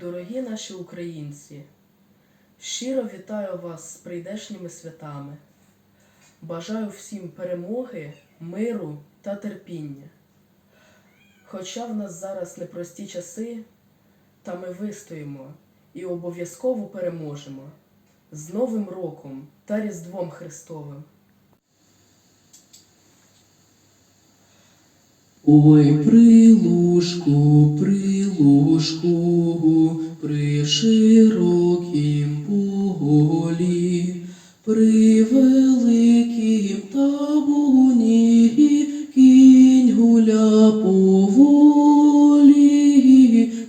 Дорогі наші українці, щиро вітаю вас з прийдешніми святами. Бажаю всім перемоги, миру та терпіння. Хоча в нас зараз непрості часи, та ми вистоїмо і обов'язково переможемо з Новим роком та Різдвом Христовим. Ой, прилужку, прилужку, при широкім полі, при великім табуні, кінь гуля по волі,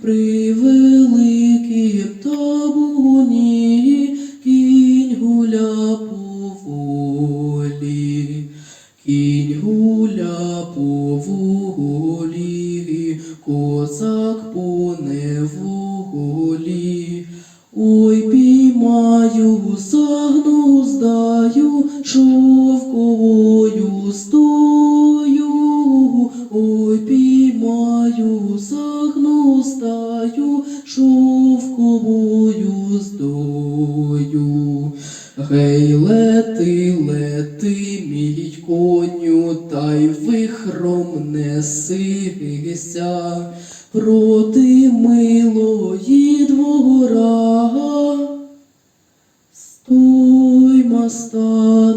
при великім табуні, кінь гуля по волі. Кінь гуля по волі, козак по неволі. Ой, піймаю, загну, здаю, шовковою стою. Ой, піймаю, загну, здаю, шовковою здою. Гей, лети, лети, мій коню, та й вихром несися проти милої двора. Стой, моста,